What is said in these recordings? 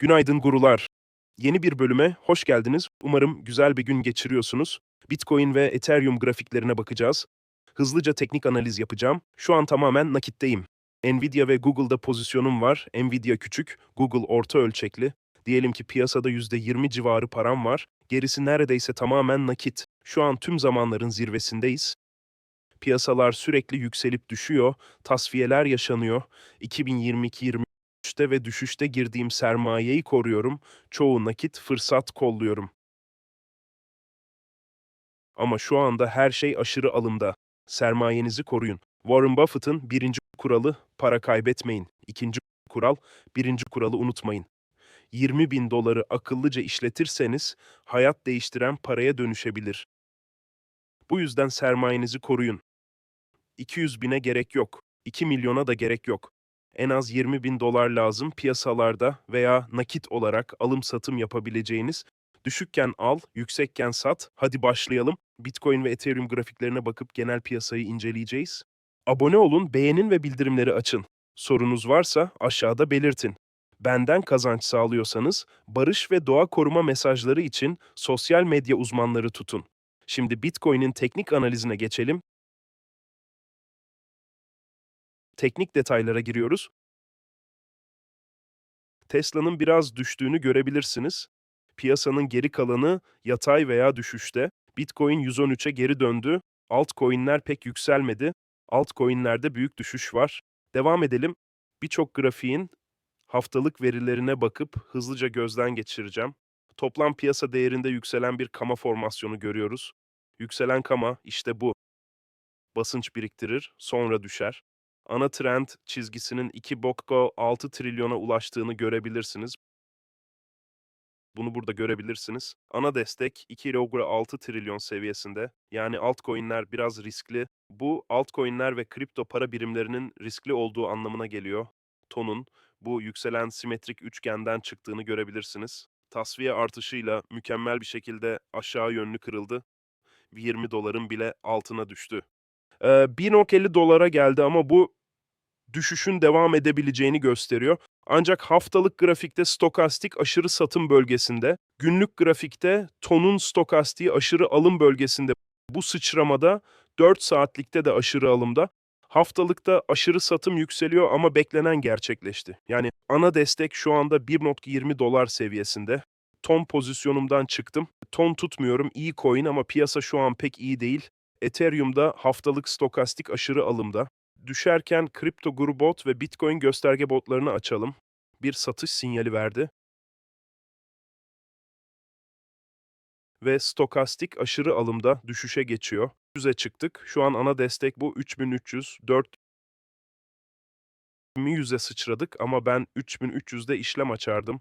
Günaydın gurular. Yeni bir bölüme hoş geldiniz. Umarım güzel bir gün geçiriyorsunuz. Bitcoin ve Ethereum grafiklerine bakacağız. Hızlıca teknik analiz yapacağım. Şu an tamamen nakitteyim. Nvidia ve Google'da pozisyonum var. Nvidia küçük, Google orta ölçekli. Diyelim ki piyasada %20 civarı param var. Gerisi neredeyse tamamen nakit. Şu an tüm zamanların zirvesindeyiz. Piyasalar sürekli yükselip düşüyor, tasfiyeler yaşanıyor. 2022-20 düşüşte ve düşüşte girdiğim sermayeyi koruyorum. Çoğu nakit fırsat kolluyorum. Ama şu anda her şey aşırı alımda. Sermayenizi koruyun. Warren Buffett'ın birinci kuralı para kaybetmeyin. İkinci kural, birinci kuralı unutmayın. 20 bin doları akıllıca işletirseniz hayat değiştiren paraya dönüşebilir. Bu yüzden sermayenizi koruyun. 200 bine gerek yok. 2 milyona da gerek yok. En az 20 bin dolar lazım piyasalarda veya nakit olarak alım satım yapabileceğiniz. Düşükken al, yüksekken sat. Hadi başlayalım. Bitcoin ve Ethereum grafiklerine bakıp genel piyasayı inceleyeceğiz. Abone olun, beğenin ve bildirimleri açın. Sorunuz varsa aşağıda belirtin. Benden kazanç sağlıyorsanız barış ve doğa koruma mesajları için sosyal medya uzmanları tutun. Şimdi Bitcoin'in teknik analizine geçelim. Teknik detaylara giriyoruz. Tesla'nın biraz düştüğünü görebilirsiniz. Piyasanın geri kalanı yatay veya düşüşte. Bitcoin 113'e geri döndü. Altcoin'ler pek yükselmedi. Altcoin'lerde büyük düşüş var. Devam edelim. Birçok grafiğin haftalık verilerine bakıp hızlıca gözden geçireceğim. Toplam piyasa değerinde yükselen bir kama formasyonu görüyoruz. Yükselen kama işte bu. Basınç biriktirir, sonra düşer. Ana trend çizgisinin 2 bokko 6 trilyona ulaştığını görebilirsiniz. Bunu burada görebilirsiniz. Ana destek 2,6 trilyon seviyesinde. Yani altcoin'ler biraz riskli. Bu altcoin'ler ve kripto para birimlerinin riskli olduğu anlamına geliyor. Tonun bu yükselen simetrik üçgenden çıktığını görebilirsiniz. Tasfiye artışıyla mükemmel bir şekilde aşağı yönlü kırıldı. 20 doların bile altına düştü. Ee, 1.50 dolara geldi ama bu düşüşün devam edebileceğini gösteriyor. Ancak haftalık grafikte stokastik aşırı satım bölgesinde, günlük grafikte tonun stokastiği aşırı alım bölgesinde. Bu sıçramada 4 saatlikte de aşırı alımda. Haftalıkta aşırı satım yükseliyor ama beklenen gerçekleşti. Yani ana destek şu anda 1.20 dolar seviyesinde. Ton pozisyonumdan çıktım. Ton tutmuyorum. iyi coin ama piyasa şu an pek iyi değil. Ethereum'da haftalık stokastik aşırı alımda. Düşerken kripto guru bot ve Bitcoin gösterge botlarını açalım. Bir satış sinyali verdi. Ve stokastik aşırı alımda düşüşe geçiyor. 100'e çıktık. Şu an ana destek bu 3300, 4 100'e sıçradık ama ben 3300'de işlem açardım.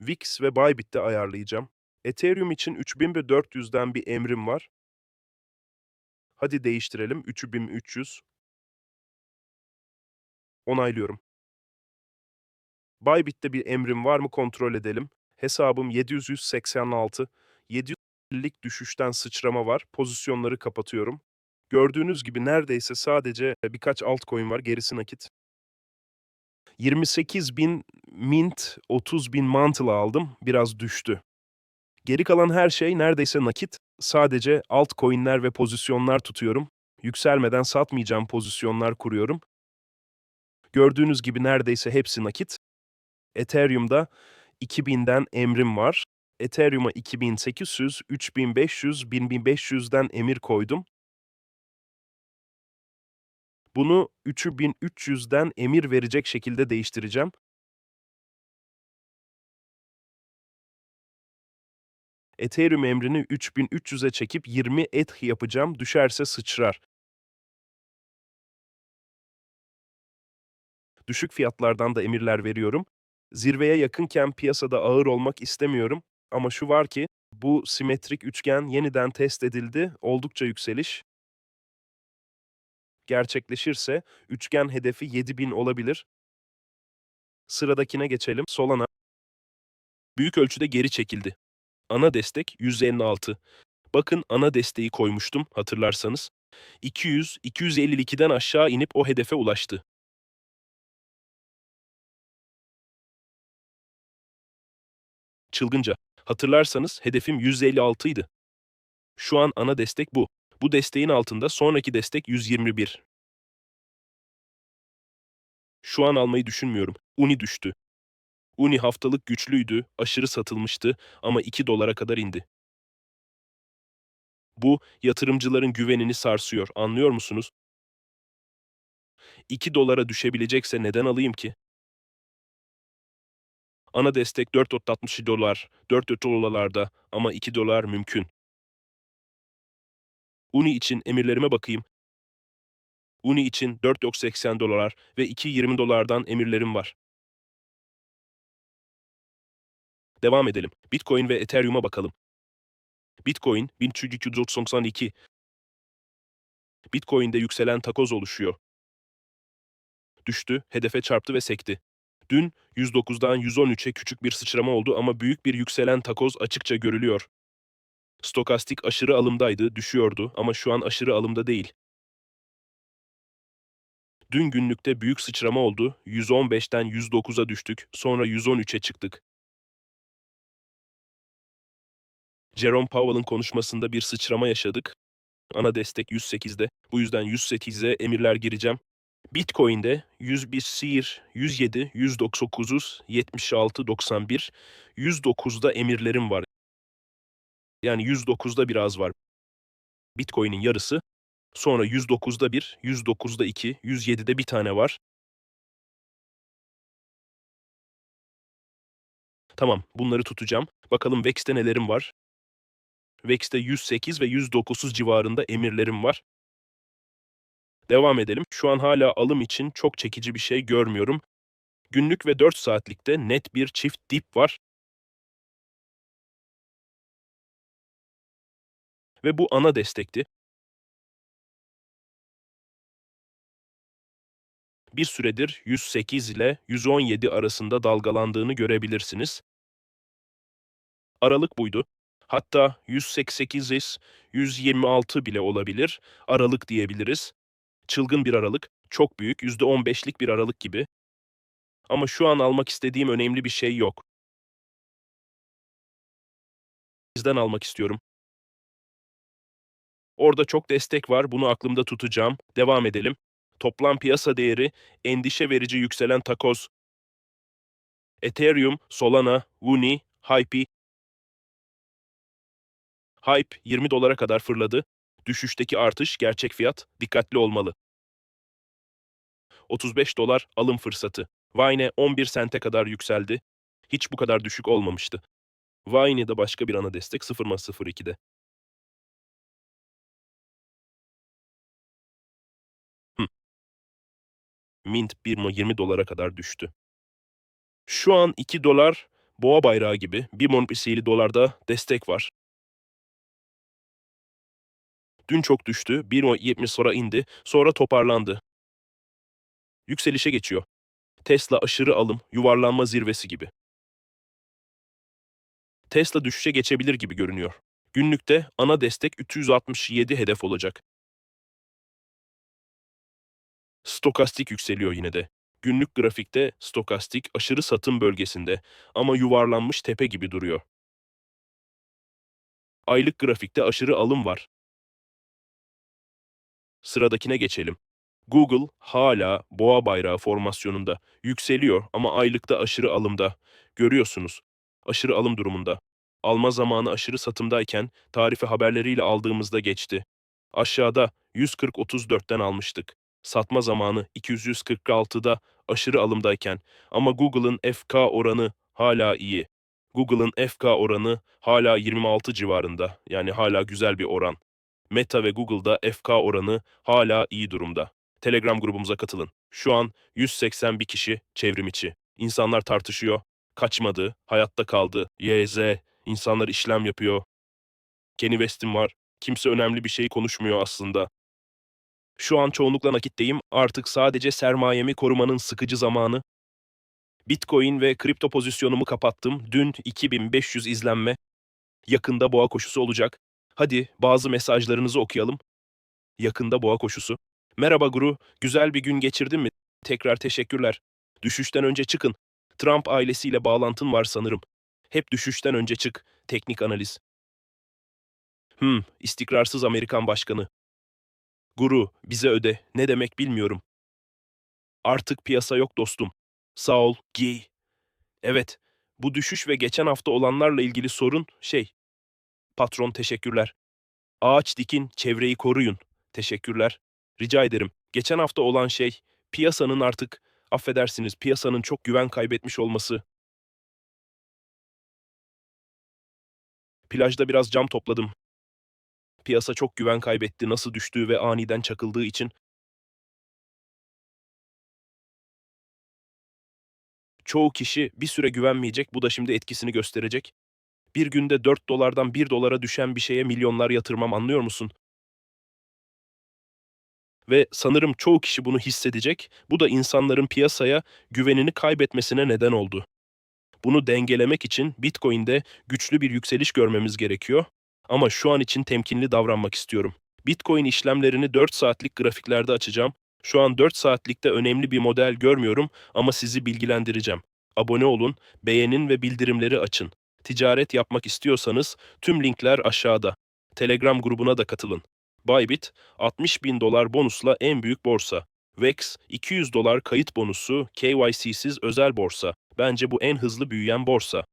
VIX ve Bybit'te ayarlayacağım. Ethereum için 3400'den bir emrim var. Hadi değiştirelim 3300. Onaylıyorum. Bybit'te bir emrim var mı kontrol edelim. Hesabım 786. 750'lik düşüşten sıçrama var. Pozisyonları kapatıyorum. Gördüğünüz gibi neredeyse sadece birkaç altcoin var. Gerisi nakit. 28 bin mint, 30 bin aldım. Biraz düştü. Geri kalan her şey neredeyse nakit. Sadece altcoin'ler ve pozisyonlar tutuyorum. Yükselmeden satmayacağım pozisyonlar kuruyorum. Gördüğünüz gibi neredeyse hepsi nakit. Ethereum'da 2000'den emrim var. Ethereum'a 2800, 3500, 1500'den emir koydum. Bunu 3300'den emir verecek şekilde değiştireceğim. Ethereum emrini 3300'e çekip 20 ETH yapacağım. Düşerse sıçrar. Düşük fiyatlardan da emirler veriyorum. Zirveye yakınken piyasada ağır olmak istemiyorum. Ama şu var ki bu simetrik üçgen yeniden test edildi. Oldukça yükseliş. Gerçekleşirse üçgen hedefi 7000 olabilir. Sıradakine geçelim. Solana büyük ölçüde geri çekildi. Ana destek 156. Bakın ana desteği koymuştum hatırlarsanız. 200, 252'den aşağı inip o hedefe ulaştı. Çılgınca. Hatırlarsanız hedefim 156 idi. Şu an ana destek bu. Bu desteğin altında sonraki destek 121. Şu an almayı düşünmüyorum. Uni düştü. Uni haftalık güçlüydü, aşırı satılmıştı ama 2 dolara kadar indi. Bu yatırımcıların güvenini sarsıyor, anlıyor musunuz? 2 dolara düşebilecekse neden alayım ki? Ana destek 4.60 dolar, 4 dolarlarda ama 2 dolar mümkün. Uni için emirlerime bakayım. Uni için 4.80 dolar ve 2.20 dolardan emirlerim var. Devam edelim. Bitcoin ve Ethereum'a bakalım. Bitcoin 1392. Bitcoin'de yükselen takoz oluşuyor. Düştü, hedefe çarptı ve sekti. Dün 109'dan 113'e küçük bir sıçrama oldu ama büyük bir yükselen takoz açıkça görülüyor. Stokastik aşırı alımdaydı, düşüyordu ama şu an aşırı alımda değil. Dün günlükte büyük sıçrama oldu, 115'ten 109'a düştük, sonra 113'e çıktık. Jerome Powell'ın konuşmasında bir sıçrama yaşadık. Ana destek 108'de. Bu yüzden 108'e emirler gireceğim. Bitcoin'de 101 sihir, 107, 199, 76, 91, 109'da emirlerim var. Yani 109'da biraz var. Bitcoin'in yarısı. Sonra 109'da 1, 109'da 2, 107'de bir tane var. Tamam, bunları tutacağım. Bakalım Vex'te nelerim var. Vex'te 108 ve 109 civarında emirlerim var. Devam edelim. Şu an hala alım için çok çekici bir şey görmüyorum. Günlük ve 4 saatlikte net bir çift dip var. Ve bu ana destekti. Bir süredir 108 ile 117 arasında dalgalandığını görebilirsiniz. Aralık buydu. Hatta 188 126 bile olabilir. Aralık diyebiliriz. Çılgın bir aralık, çok büyük, %15'lik bir aralık gibi. Ama şu an almak istediğim önemli bir şey yok. Bizden almak istiyorum. Orada çok destek var, bunu aklımda tutacağım. Devam edelim. Toplam piyasa değeri, endişe verici yükselen takoz. Ethereum, Solana, Uni, Hype. Hype 20 dolara kadar fırladı. Düşüşteki artış gerçek fiyat, dikkatli olmalı. 35 dolar alım fırsatı. Vine 11 sente kadar yükseldi. Hiç bu kadar düşük olmamıştı. Vine'de başka bir ana destek 0.02'de. Hı. Mint 1.20 dolara kadar düştü. Şu an 2 dolar boğa bayrağı gibi 1.50 dolarda destek var. Dün çok düştü, 1.70 sonra indi, sonra toparlandı. Yükselişe geçiyor. Tesla aşırı alım, yuvarlanma zirvesi gibi. Tesla düşüşe geçebilir gibi görünüyor. Günlükte ana destek 367 hedef olacak. Stokastik yükseliyor yine de. Günlük grafikte stokastik aşırı satım bölgesinde ama yuvarlanmış tepe gibi duruyor. Aylık grafikte aşırı alım var. Sıradakine geçelim. Google hala boğa bayrağı formasyonunda yükseliyor ama aylıkta aşırı alımda. Görüyorsunuz. Aşırı alım durumunda. Alma zamanı aşırı satımdayken tarife haberleriyle aldığımızda geçti. Aşağıda 140-34'ten almıştık. Satma zamanı 246'da aşırı alımdayken ama Google'ın FK oranı hala iyi. Google'ın FK oranı hala 26 civarında. Yani hala güzel bir oran. Meta ve Google'da FK oranı hala iyi durumda. Telegram grubumuza katılın. Şu an 181 kişi çevrim içi. İnsanlar tartışıyor. Kaçmadı, hayatta kaldı. YZ, insanlar işlem yapıyor. Kenny West'im var. Kimse önemli bir şey konuşmuyor aslında. Şu an çoğunlukla nakitteyim. Artık sadece sermayemi korumanın sıkıcı zamanı. Bitcoin ve kripto pozisyonumu kapattım. Dün 2500 izlenme. Yakında boğa koşusu olacak. Hadi bazı mesajlarınızı okuyalım. Yakında boğa koşusu. Merhaba Guru, güzel bir gün geçirdin mi? Tekrar teşekkürler. Düşüşten önce çıkın. Trump ailesiyle bağlantın var sanırım. Hep düşüşten önce çık. Teknik analiz. Hmm, istikrarsız Amerikan başkanı. Guru, bize öde. Ne demek bilmiyorum. Artık piyasa yok dostum. Sağ ol, giy. Evet, bu düşüş ve geçen hafta olanlarla ilgili sorun şey. Patron teşekkürler. Ağaç dikin, çevreyi koruyun. Teşekkürler. Rica ederim. Geçen hafta olan şey, piyasanın artık, affedersiniz, piyasanın çok güven kaybetmiş olması. Plajda biraz cam topladım. Piyasa çok güven kaybetti, nasıl düştüğü ve aniden çakıldığı için. Çoğu kişi bir süre güvenmeyecek, bu da şimdi etkisini gösterecek. Bir günde 4 dolardan 1 dolara düşen bir şeye milyonlar yatırmam anlıyor musun? Ve sanırım çoğu kişi bunu hissedecek, bu da insanların piyasaya güvenini kaybetmesine neden oldu. Bunu dengelemek için Bitcoin'de güçlü bir yükseliş görmemiz gerekiyor. Ama şu an için temkinli davranmak istiyorum. Bitcoin işlemlerini 4 saatlik grafiklerde açacağım. Şu an 4 saatlikte önemli bir model görmüyorum ama sizi bilgilendireceğim. Abone olun, beğenin ve bildirimleri açın. Ticaret yapmak istiyorsanız tüm linkler aşağıda. Telegram grubuna da katılın. Bybit 60 bin dolar bonusla en büyük borsa. VEX 200 dolar kayıt bonusu KYC'siz özel borsa. Bence bu en hızlı büyüyen borsa.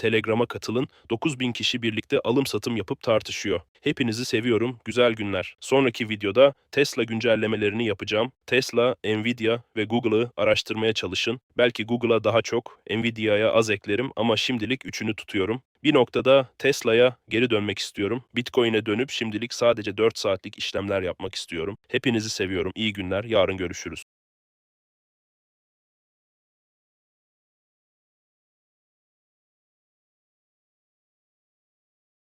Telegram'a katılın, 9000 kişi birlikte alım satım yapıp tartışıyor. Hepinizi seviyorum, güzel günler. Sonraki videoda Tesla güncellemelerini yapacağım. Tesla, Nvidia ve Google'ı araştırmaya çalışın. Belki Google'a daha çok, Nvidia'ya az eklerim ama şimdilik üçünü tutuyorum. Bir noktada Tesla'ya geri dönmek istiyorum. Bitcoin'e dönüp şimdilik sadece 4 saatlik işlemler yapmak istiyorum. Hepinizi seviyorum. İyi günler. Yarın görüşürüz.